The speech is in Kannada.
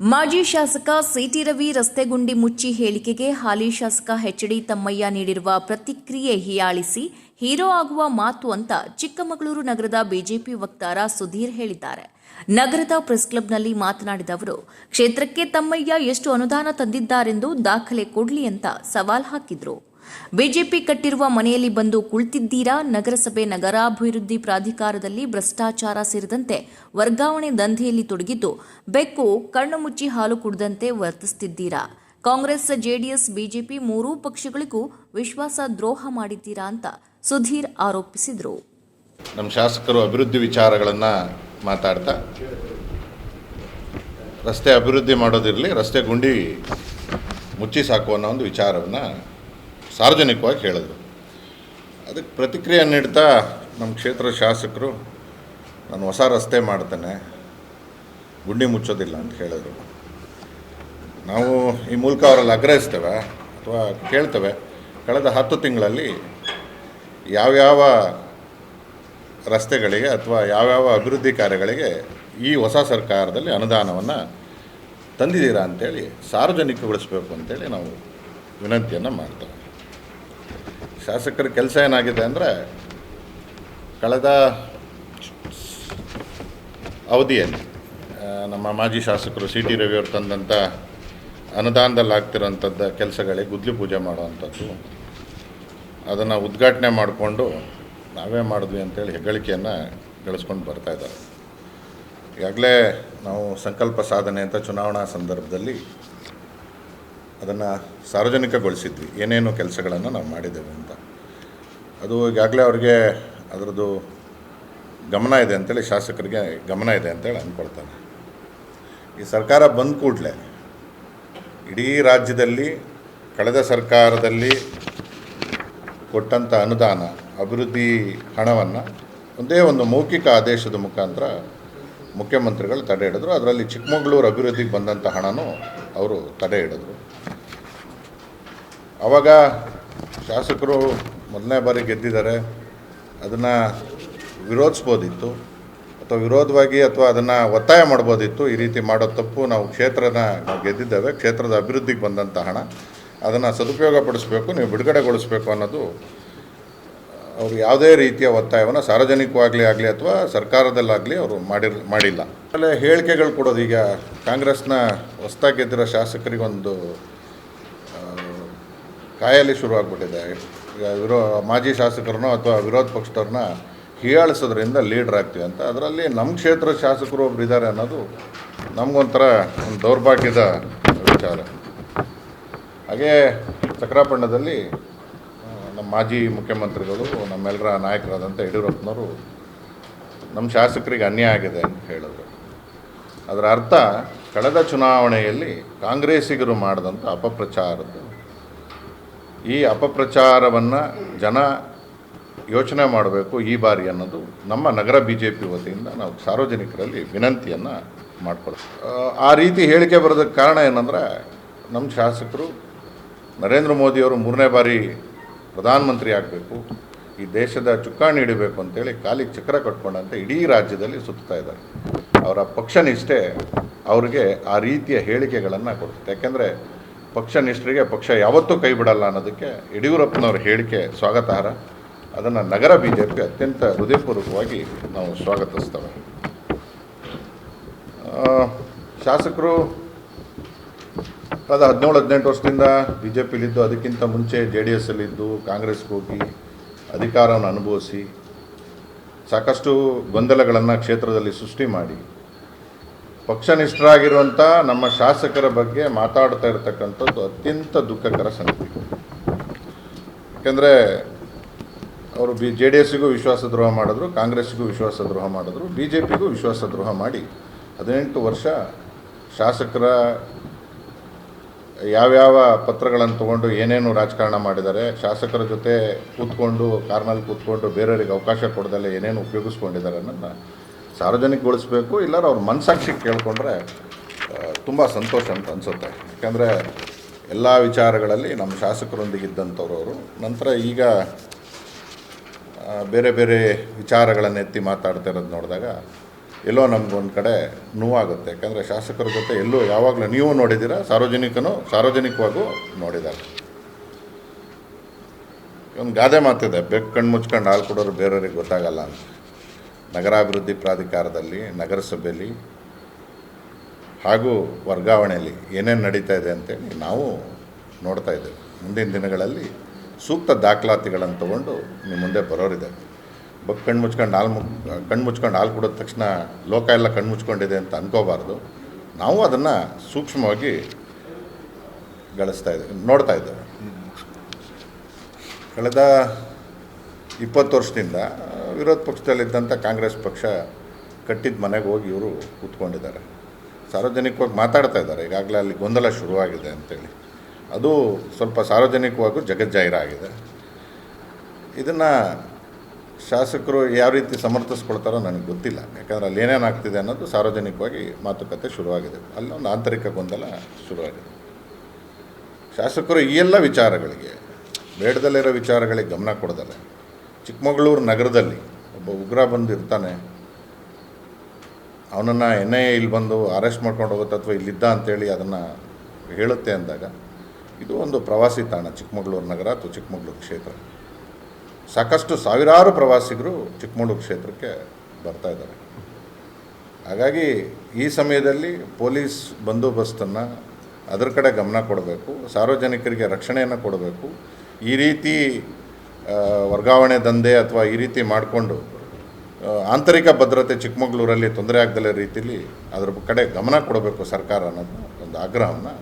ಮಾಜಿ ಶಾಸಕ ಸಿಟಿ ರವಿ ರಸ್ತೆ ಗುಂಡಿ ಮುಚ್ಚಿ ಹೇಳಿಕೆಗೆ ಹಾಲಿ ಶಾಸಕ ಎಚ್ ಡಿ ತಮ್ಮಯ್ಯ ನೀಡಿರುವ ಪ್ರತಿಕ್ರಿಯೆ ಹೀಯಾಳಿಸಿ, ಹೀರೋ ಆಗುವ ಮಾತು ಅಂತ ಚಿಕ್ಕಮಗಳೂರು ನಗರದ ಬಿಜೆಪಿ ವಕ್ತಾರ ಸುಧೀರ್ ಹೇಳಿದ್ದಾರೆ. ನಗರದ ಪ್ರೆಸ್ ಕ್ಲಬ್ನಲ್ಲಿ ಮಾತನಾಡಿದ ಅವರು, ಕ್ಷೇತ್ರಕ್ಕೆ ತಮ್ಮಯ್ಯ ಎಷ್ಟು ಅನುದಾನ ತಂದಿದ್ದಾರೆಂದು ದಾಖಲೆ ಕೊಡಲಿ ಅಂತ ಸವಾಲ್ ಹಾಕಿದ್ರು. ಬಿಜೆಪಿ ಕಟ್ಟಿರುವ ಮನೆಯಲ್ಲಿ ಬಂದು ಕುಳಿತಿದ್ದೀರಾ? ನಗರಸಭೆ ನಗರಾಭಿವೃದ್ಧಿ ಪ್ರಾಧಿಕಾರದಲ್ಲಿ ಭ್ರಷ್ಟಾಚಾರ ಸೇರಿದಂತೆ ವರ್ಗಾವಣೆ ದಂಧೆಯಲ್ಲಿ ತೊಡಗಿದ್ದು ಬೆಕ್ಕು, ಕಣ್ಣು ಮುಚ್ಚಿ ಹಾಲು ಕುಡಿದಂತೆ ವರ್ತಿಸುತ್ತಿದ್ದೀರಾ ಕಾಂಗ್ರೆಸ್, ಜೆಡಿಎಸ್, ಬಿಜೆಪಿ ಮೂರೂ ಪಕ್ಷಗಳಿಗೂ ವಿಶ್ವಾಸ ದ್ರೋಹ ಮಾಡಿದ್ದೀರಾ ಅಂತ ಸುಧೀರ್ ಆರೋಪಿಸಿದರು. ನಮ್ಮ ಶಾಸಕರು ಅಭಿವೃದ್ಧಿ ವಿಚಾರಗಳನ್ನು ಮಾತಾಡ್ತಾ, ರಸ್ತೆ ಅಭಿವೃದ್ಧಿ ಮಾಡೋದಿರಲಿ, ರಸ್ತೆ ಗುಂಡಿ ಮುಚ್ಚಿ ಸಾಕು ಅನ್ನೋ ಒಂದು ವಿಚಾರವನ್ನು ಸಾರ್ವಜನಿಕವಾಗಿ ಹೇಳಿದರು. ಅದಕ್ಕೆ ಪ್ರತಿಕ್ರಿಯೆ ನೀಡ್ತಾ ನಮ್ಮ ಕ್ಷೇತ್ರದ ಶಾಸಕರು, ನಾನು ಹೊಸ ರಸ್ತೆ ಮಾಡ್ತೇನೆ, ಗುಂಡಿ ಮುಚ್ಚೋದಿಲ್ಲ ಅಂತ ಹೇಳಿದರು. ನಾವು ಈ ಮೂಲಕ ಅವರಲ್ಲಿ ಆಗ್ರಹಿಸ್ತೇವೆ ಅಥವಾ ಕೇಳ್ತೇವೆ, ಕಳೆದ ಹತ್ತು ತಿಂಗಳಲ್ಲಿ ಯಾವ್ಯಾವ ರಸ್ತೆಗಳಿಗೆ ಅಥವಾ ಯಾವ್ಯಾವ ಅಭಿವೃದ್ಧಿ ಕಾರ್ಯಗಳಿಗೆ ಈ ಹೊಸ ಸರ್ಕಾರದಲ್ಲಿ ಅನುದಾನವನ್ನು ತಂದಿದ್ದೀರಾ ಅಂತೇಳಿ ಸಾರ್ವಜನಿಕಗೊಳಿಸಬೇಕು ಅಂತೇಳಿ ನಾವು ವಿನಂತಿಯನ್ನು ಮಾಡ್ತೇವೆ. ಶಾಸಕರ ಕೆಲಸ ಏನಾಗಿದೆ ಅಂದರೆ ಕಳೆದ ಅವಧಿಯಲ್ಲಿ ನಮ್ಮ ಮಾಜಿ ಶಾಸಕರು ಸಿ ಟಿ ರವಿಯವರು ತಂದಂಥ ಅನುದಾನದಲ್ಲಿ ಆಗ್ತಿರೋಂಥದ್ದು ಕೆಲಸಗಳಿಗೆ ಗುದ್ಲಿ ಪೂಜೆ ಮಾಡುವಂಥದ್ದು. ಅದನ್ನು ಉದ್ಘಾಟನೆ ಮಾಡಿಕೊಂಡು ನಾವೇ ಮಾಡಿದ್ವಿ ಅಂತೇಳಿ ಹೆಗ್ಗಳಿಕೆಯನ್ನು ಗಳಿಸ್ಕೊಂಡು ಬರ್ತಾ ಇದ್ದಾರೆ. ಈಗಾಗಲೇ ನಾವು ಸಂಕಲ್ಪ ಸಾಧನೆ ಅಂತ ಚುನಾವಣಾ ಸಂದರ್ಭದಲ್ಲಿ ಅದನ್ನು ಸಾರ್ವಜನಿಕಗೊಳಿಸಿದ್ವಿ. ಏನೇನು ಕೆಲಸಗಳನ್ನು ನಾವು ಮಾಡಿದ್ದೇವೆ ಅಂತ. ಅದು ಈಗಾಗಲೇ ಅವ್ರಿಗೆ ಅದರದ್ದು ಗಮನ ಇದೆ ಅಂತೇಳಿ ಶಾಸಕರಿಗೆ ಗಮನ ಇದೆ ಅಂತೇಳಿ ಅಂದ್ಕೊಳ್ತಾರೆ. ಈ ಸರ್ಕಾರ ಬಂದ ಕೂಡಲೇ ಇಡೀ ರಾಜ್ಯದಲ್ಲಿ ಕಳೆದ ಸರ್ಕಾರದಲ್ಲಿ ಕೊಟ್ಟಂಥ ಅನುದಾನ, ಅಭಿವೃದ್ಧಿ ಹಣವನ್ನು ಒಂದೇ ಒಂದು ಮೌಖಿಕ ಆದೇಶದ ಮುಖಾಂತರ ಮುಖ್ಯಮಂತ್ರಿಗಳು ತಡೆ ಹಿಡಿದ್ರು. ಅದರಲ್ಲಿ ಚಿಕ್ಕಮಗಳೂರು ಅಭಿವೃದ್ಧಿಗೆ ಬಂದಂಥ ಹಣನೂ ಅವರು ತಡೆ ಹಿಡಿದ್ರು. ಆವಾಗ ಶಾಸಕರು ಮೊದಲನೇ ಬಾರಿ ಗೆದ್ದಿದ್ದಾರೆ. ಅದನ್ನು ವಿರೋಧಿಸ್ಬೋದಿತ್ತು. ಅಥವಾ ವಿರೋಧವಾಗಿ ಅಥವಾ ಅದನ್ನು ಒತ್ತಾಯ ಮಾಡ್ಬೋದಿತ್ತು. ಈ ರೀತಿ ಮಾಡೋ ತಪ್ಪು ನಾವು ಕ್ಷೇತ್ರನ ಗೆದ್ದಿದ್ದೇವೆ. ಕ್ಷೇತ್ರದ ಅಭಿವೃದ್ಧಿಗೆ ಬಂದಂಥ ಹಣ. ಅದನ್ನು ಸದುಪಯೋಗ ಪಡಿಸ್ಬೇಕು ನೀವು ಬಿಡುಗಡೆಗೊಳಿಸ್ಬೇಕು ಅನ್ನೋದು ಅವರು ಯಾವುದೇ ರೀತಿಯ ಒತ್ತಾಯವನ್ನು ಸಾರ್ವಜನಿಕವಾಗಲಿ ಆಗಲಿ ಅಥವಾ ಸರ್ಕಾರದಲ್ಲಾಗಲಿ ಅವರು ಮಾಡಿರ್, ಮಾಡಿಲ್ಲ. ಆಮೇಲೆ ಹೇಳಿಕೆಗಳು ಕೊಡೋದು. ಈಗ ಕಾಂಗ್ರೆಸ್ನ ಹೊಸ್ದಾಗಿ ಗೆದ್ದಿರೋ ಶಾಸಕರಿಗೊಂದು ಕಾಯಲಿ ಶುರುವಾಗ್ಬಿಟ್ಟಿದೆ ವಿರೋ, ಮಾಜಿ ಶಾಸಕರನ್ನೋ ಅಥವಾ ವಿರೋಧ ಪಕ್ಷದವ್ರನ್ನ ಹೀಯಾಳಿಸೋದ್ರಿಂದ ಲೀಡ್ರ್ ಆಗ್ತೀವಿ ಅಂತ. ಅದರಲ್ಲಿ ನಮ್ಮ ಕ್ಷೇತ್ರದ ಶಾಸಕರು ಒಬ್ರು ಇದ್ದಾರೆ ಅನ್ನೋದು ನಮಗೊಂಥರ ಒಂದು ದೌರ್ಭಾಗ್ಯದ ವಿಚಾರ. ಹಾಗೇ ಚಕ್ರಾಪಣ್ಣದಲ್ಲಿ ನಮ್ಮ ಮಾಜಿ ಮುಖ್ಯಮಂತ್ರಿಗಳು ನಮ್ಮೆಲ್ಲರ ನಾಯಕರಾದಂಥ ಯಡಿಯೂರಪ್ಪನವರು ನಮ್ಮ ಶಾಸಕರಿಗೆ ಅನ್ಯಾಯ ಆಗಿದೆ ಅಂತ ಹೇಳಿದ್ರು. ಅದರ ಅರ್ಥ, ಕಳೆದ ಚುನಾವಣೆಯಲ್ಲಿ ಕಾಂಗ್ರೆಸ್ಸಿಗರು ಮಾಡಿದಂಥ ಅಪಪ್ರಚಾರದ್ದು. ಈ ಅಪಪ್ರಚಾರವನ್ನು ಜನ ಯೋಚನೆ ಮಾಡಬೇಕು ಈ ಬಾರಿ ಅನ್ನೋದು ನಮ್ಮ ನಗರ ಬಿ ಜೆ ಪಿ ವತಿಯಿಂದ ನಾವು ಸಾರ್ವಜನಿಕರಲ್ಲಿ ವಿನಂತಿಯನ್ನು ಮಾಡ್ಕೊಳ್ತೀವಿ. ಆ ರೀತಿ ಹೇಳಿಕೆ ಬರೋದಕ್ಕೆ ಕಾರಣ ಏನಂದರೆ ನಮ್ಮ ಶಾಸಕರು ನರೇಂದ್ರ ಮೋದಿಯವರು ಮೂರನೇ ಬಾರಿ ಪ್ರಧಾನಮಂತ್ರಿ ಆಗಬೇಕು, ಈ ದೇಶದ ಚುಕ್ಕಾಣಿ ಹಿಡಿಬೇಕು ಅಂತೇಳಿ ಕಾಲಿಗೆ ಚಕ್ರ ಕಟ್ಕೊಂಡಂತೆ ಇಡೀ ರಾಜ್ಯದಲ್ಲಿ ಸುತ್ತಾ ಇದ್ದಾರೆ. ಅವರ ಪಕ್ಷನಿಷ್ಠೆ ಅವರಿಗೆ ಅವ್ರಿಗೆ ಆ ರೀತಿಯ ಹೇಳಿಕೆಗಳನ್ನು ಕೊಡ್ತದೆ. ಯಾಕೆಂದರೆ ಪಕ್ಷ ನಿಷ್ಠರಿಗೆ ಪಕ್ಷ ಯಾವತ್ತೂ ಕೈ ಬಿಡಲ್ಲ ಅನ್ನೋದಕ್ಕೆ ಯಡಿಯೂರಪ್ಪನವ್ರ ಹೇಳಿಕೆ ಸ್ವಾಗತಾರ್ಹ. ಅದನ್ನು ನಗರ ಬಿ ಜೆ ಪಿ ಅತ್ಯಂತ ಹೃದಯಪೂರ್ವಕವಾಗಿ ನಾವು ಸ್ವಾಗತಿಸ್ತೇವೆ. ಶಾಸಕರು, ಕಳೆದ ಹದಿನೇಳು, ಹದಿನೆಂಟು ವರ್ಷದಿಂದ ಬಿ ಜೆ ಪಿಲಿದ್ದು ಅದಕ್ಕಿಂತ ಮುಂಚೆ ಜೆ ಡಿ ಎಸ್ಸಲ್ಲಿದ್ದು ಕಾಂಗ್ರೆಸ್ಗೆ ಹೋಗಿ ಅಧಿಕಾರವನ್ನು ಅನುಭವಿಸಿ ಸಾಕಷ್ಟು ಗೊಂದಲಗಳನ್ನು ಕ್ಷೇತ್ರದಲ್ಲಿ ಸೃಷ್ಟಿ ಮಾಡಿ ಪಕ್ಷನಿಷ್ಠರಾಗಿರುವಂಥ ನಮ್ಮ ಶಾಸಕರ ಬಗ್ಗೆ ಮಾತಾಡ್ತಾ ಇರತಕ್ಕಂಥದ್ದು ಅತ್ಯಂತ ದುಃಖಕರ ಸಂಗತಿ. ಯಾಕೆಂದರೆ ಅವರು ಬಿ ಜೆ ಡಿ ಎಸ್ಸಿಗೂ ವಿಶ್ವಾಸದ್ರೋಹ ಮಾಡಿದ್ರು, ಕಾಂಗ್ರೆಸ್ಸಿಗೂ ವಿಶ್ವಾಸದ್ರೋಹ ಮಾಡಿದ್ರು ಬಿ ಜೆ ಪಿಗೂ ವಿಶ್ವಾಸದ್ರೋಹ ಮಾಡಿ ಹದಿನೆಂಟು ವರ್ಷ ಶಾಸಕರ ಯಾವ್ಯಾವ ಪತ್ರಗಳನ್ನು ತೊಗೊಂಡು ಏನೇನು ರಾಜಕಾರಣ ಮಾಡಿದ್ದಾರೆ, ಶಾಸಕರ ಜೊತೆ ಕೂತ್ಕೊಂಡು, ಕಾರ್ನಲ್ಲಿ ಕೂತ್ಕೊಂಡು ಬೇರೆಯವರಿಗೆ ಅವಕಾಶ ಕೊಡದಲ್ಲೇ ಏನೇನು ಉಪಯೋಗಿಸ್ಕೊಂಡಿದ್ದಾರೆ ಅನ್ನೋದನ್ನ ಸಾರ್ವಜನಿಕಗೊಳಿಸಬೇಕು ಇಲ್ಲಾರ ಅವ್ರ ಮನಸಾಕ್ಷಿ ಕೇಳಿಕೊಂಡ್ರೆ ತುಂಬ ಸಂತೋಷ ಅಂತ ಅನಿಸುತ್ತೆ. ಯಾಕಂದರೆ ಎಲ್ಲ ವಿಚಾರಗಳಲ್ಲಿ ನಮ್ಮ ಶಾಸಕರೊಂದಿಗೆ ಇದ್ದಂಥವ್ರು ಅವರು ನಂತರ ಈಗ ಬೇರೆ ಬೇರೆ ವಿಚಾರಗಳನ್ನು ಎತ್ತಿ ಮಾತಾಡ್ತಾ ಇರೋದು ನೋಡಿದಾಗ ಎಲ್ಲೋ ನಮಗೊಂದು ಕಡೆ ನೋವಾಗುತ್ತೆ. ಯಾಕಂದರೆ ಶಾಸಕರ ಜೊತೆ ಎಲ್ಲೂ ಯಾವಾಗಲೂ ನೀವು ನೋಡಿದ್ದೀರಾ, ಸಾರ್ವಜನಿಕನು ಸಾರ್ವಜನಿಕವಾಗೂ ನೋಡಿದ್ದಾರೆ. ಒಂದು ಗಾದೆ ಮಾತಿದೆ, ಬೆಕ್ಕು ಕಣ್ಣು ಮುಚ್ಕೊಂಡು ಹಾಲು ಕೊಡೋರು ಬೇರೆಯವ್ರಿಗೆ ಗೊತ್ತಾಗಲ್ಲ ಅಂತ. ನಗರಾಭಿವೃದ್ಧಿ ಪ್ರಾಧಿಕಾರದಲ್ಲಿ ನಗರಸಭೆಯಲ್ಲಿ ಹಾಗೂ ವರ್ಗಾವಣೆಯಲ್ಲಿ ಏನೇನು ನಡೀತಾ ಇದೆ ಅಂತೇಳಿ ನಾವು ನೋಡ್ತಾ ಇದ್ದೇವೆ. ಮುಂದಿನ ದಿನಗಳಲ್ಲಿ ಸೂಕ್ತ ದಾಖಲಾತಿಗಳನ್ನು ತಗೊಂಡು ನಿಮ್ಮ ಮುಂದೆ ಬರೋರಿದೆ. ಬಕ್ ಕಣ್ಣು ಮುಚ್ಕೊಂಡು ಹಾಲು ಮು ಕಣ್ಣು ಮುಚ್ಕೊಂಡು ಹಾಲು ಕೊಡೋದ ತಕ್ಷಣ ಲೋಕ ಎಲ್ಲ ಕಣ್ಣು ಮುಚ್ಕೊಂಡಿದೆ ಅಂತ ಅನ್ಕೋಬಾರ್ದು. ನಾವು ಅದನ್ನು ಸೂಕ್ಷ್ಮವಾಗಿ ಗಳಿಸ್ತಾ ಇದ್ದೇವೆ ನೋಡ್ತಾ ಇದ್ದೇವೆ. ಕಳೆದ ಇಪ್ಪತ್ತು ವರ್ಷದಿಂದ ವಿರೋಧ ಪಕ್ಷದಲ್ಲಿದ್ದಂಥ ಕಾಂಗ್ರೆಸ್ ಪಕ್ಷ ಕಟ್ಟಿದ ಮನೆಗೆ ಹೋಗಿ ಇವರು ಕೂತ್ಕೊಂಡಿದ್ದಾರೆ. ಸಾರ್ವಜನಿಕವಾಗಿ ಮಾತಾಡ್ತಾ ಇದ್ದಾರೆ. ಈಗಾಗಲೇ ಅಲ್ಲಿ ಗೊಂದಲ ಶುರುವಾಗಿದೆ ಅಂತೇಳಿ. ಅದು ಸ್ವಲ್ಪ ಸಾರ್ವಜನಿಕವಾಗೂ ಜಗಜ್ಜಾಹಿರಾಗಿದೆ ಇದನ್ನು ಶಾಸಕರು ಯಾವ ರೀತಿ ಸಮರ್ಥಿಸ್ಕೊಳ್ತಾರೋ ನನಗೆ ಗೊತ್ತಿಲ್ಲ. ಯಾಕಂದರೆ ಅಲ್ಲಿ ಏನೇನು ಆಗ್ತಿದೆ ಅನ್ನೋದು ಸಾರ್ವಜನಿಕವಾಗಿ ಮಾತುಕತೆ ಶುರುವಾಗಿದೆ. ಅಲ್ಲೊಂದು ಆಂತರಿಕ ಗೊಂದಲ ಶುರುವಾಗಿದೆ. ಶಾಸಕರು ಈ ಎಲ್ಲ ವಿಚಾರಗಳಿಗೆ, ಬೇಡದಲ್ಲಿರೋ ವಿಚಾರಗಳಿಗೆ ಗಮನ ಕೊಡದಲ್ಲ. ಚಿಕ್ಕಮಗಳೂರು ನಗರದಲ್ಲಿ ಒಬ್ಬ ಉಗ್ರ ಬಂದು ಇರ್ತಾನೆ. ಅವನನ್ನು ಎನ್ ಐ ಎ ಇಲ್ಲಿ ಬಂದು ಅರೆಸ್ಟ್ ಮಾಡ್ಕೊಂಡು ಹೋಗುತ್ತೆ ಅಥವಾ ಇಲ್ಲಿದ್ದ ಅಂತೇಳಿ ಅದನ್ನು ಹೇಳುತ್ತೆ ಅಂದಾಗ, ಇದು ಒಂದು ಪ್ರವಾಸಿ ತಾಣ, ಚಿಕ್ಕಮಗಳೂರು ನಗರ ಅಥವಾ ಚಿಕ್ಕಮಗಳೂರು ಕ್ಷೇತ್ರ. ಸಾಕಷ್ಟು ಸಾವಿರಾರು ಪ್ರವಾಸಿಗರು ಚಿಕ್ಕಮಗಳೂರು ಕ್ಷೇತ್ರಕ್ಕೆ ಬರ್ತಾ ಇದ್ದಾರೆ. ಹಾಗಾಗಿ ಈ ಸಮಯದಲ್ಲಿ ಪೊಲೀಸ್ ಬಂದೋಬಸ್ತನ್ನು ಅದರ ಕಡೆ ಗಮನ ಕೊಡಬೇಕು, ಸಾರ್ವಜನಿಕರಿಗೆ ರಕ್ಷಣೆಯನ್ನು ಕೊಡಬೇಕು. ಈ ರೀತಿ ವರ್ಗಾವಣೆ ದಂಧೆ ಅಥವಾ ಈ ರೀತಿ ಮಾಡಿಕೊಂಡು ಆಂತರಿಕ ಭದ್ರತೆ ಚಿಕ್ಕಮಗಳೂರಲ್ಲಿ ತೊಂದರೆ ಆಗದಲ್ಲೇ ರೀತಿಯಲ್ಲಿ ಅದರ ಕಡೆ ಗಮನ ಕೊಡಬೇಕು ಸರ್ಕಾರ ಅನ್ನೋದು ಒಂದು ಆಗ್ರಹವನ್ನು